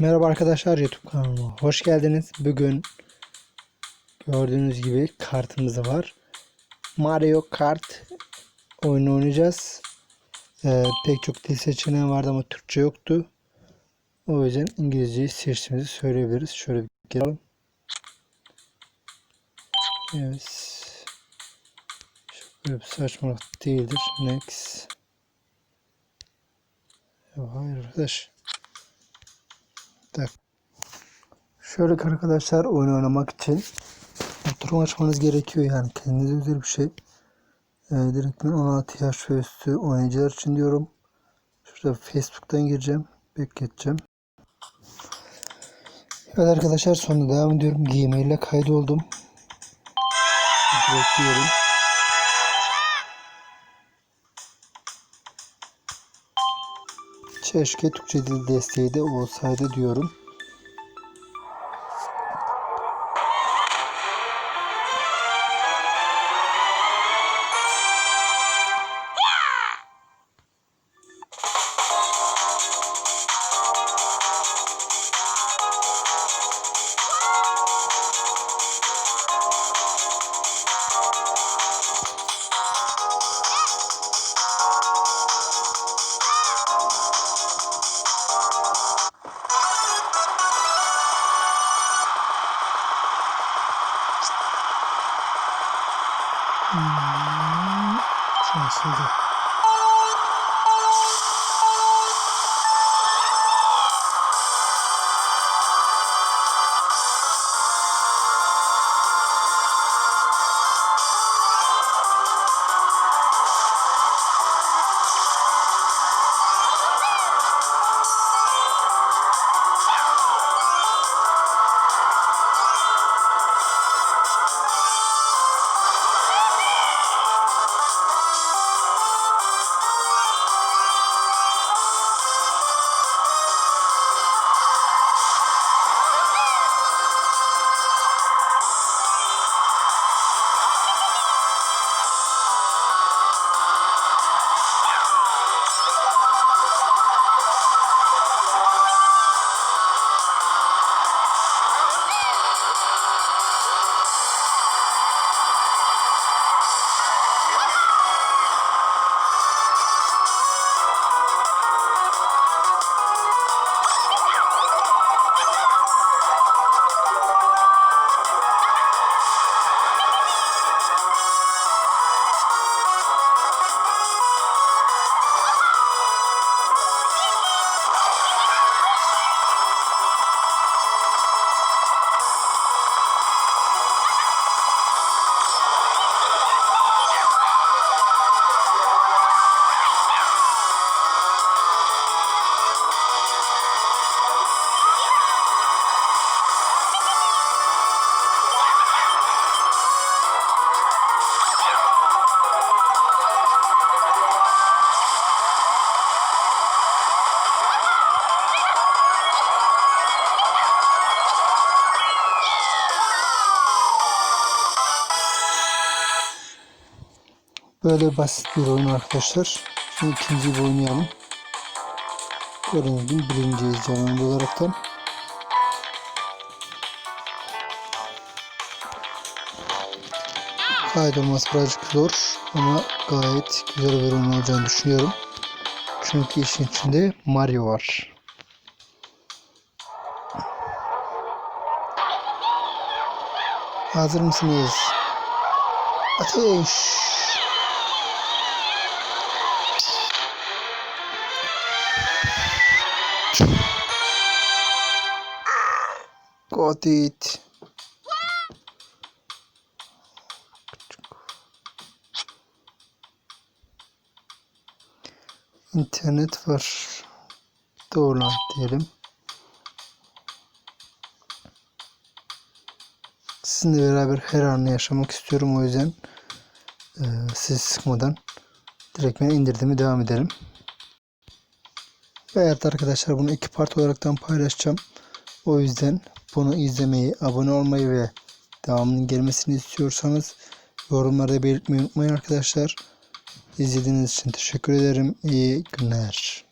Merhaba arkadaşlar YouTube kanalıma hoş geldiniz. Bugün gördüğünüz gibi kartımız var. Mario Kart oyunu oynayacağız. Ee, pek çok dil seçeneği vardı ama Türkçe yoktu. O yüzden İngilizceyi seçtiğimizi söyleyebiliriz. Şöyle bir girelim. Evet. Şöyle bir saçmalık değildir. Next. Ya hayır arkadaş. Tak. Şöyle arkadaşlar oyun oynamak için oturum açmanız gerekiyor yani kendinize özel bir şey. Ee, direkt ben 16 yaş ve üstü oynayıcılar için diyorum. Şurada Facebook'tan gireceğim. Bekleteceğim. Evet arkadaşlar sonra devam ediyorum. Gmail ile kaydoldum. Bekliyorum. Keşke Türkçe dil desteği de olsaydı diyorum. 嗯确实的 Böyle basit bir oyun arkadaşlar. Şimdi ikinci bir oynayalım. Gördüğünüz gibi birinciyiz canlı olaraktan. Kaydolması birazcık zor ama gayet güzel bir oyun olacağını düşünüyorum. Çünkü işin içinde Mario var. Hazır mısınız? Ateş! Got it. İnternet var. Doğru diyelim. Sizinle beraber her anı yaşamak istiyorum. O yüzden e, sizi sıkmadan direkt ben indirdiğimi devam edelim. Ve evet arkadaşlar bunu iki part olaraktan paylaşacağım. O yüzden bunu izlemeyi, abone olmayı ve devamının gelmesini istiyorsanız yorumlarda belirtmeyi unutmayın arkadaşlar. İzlediğiniz için teşekkür ederim. İyi günler.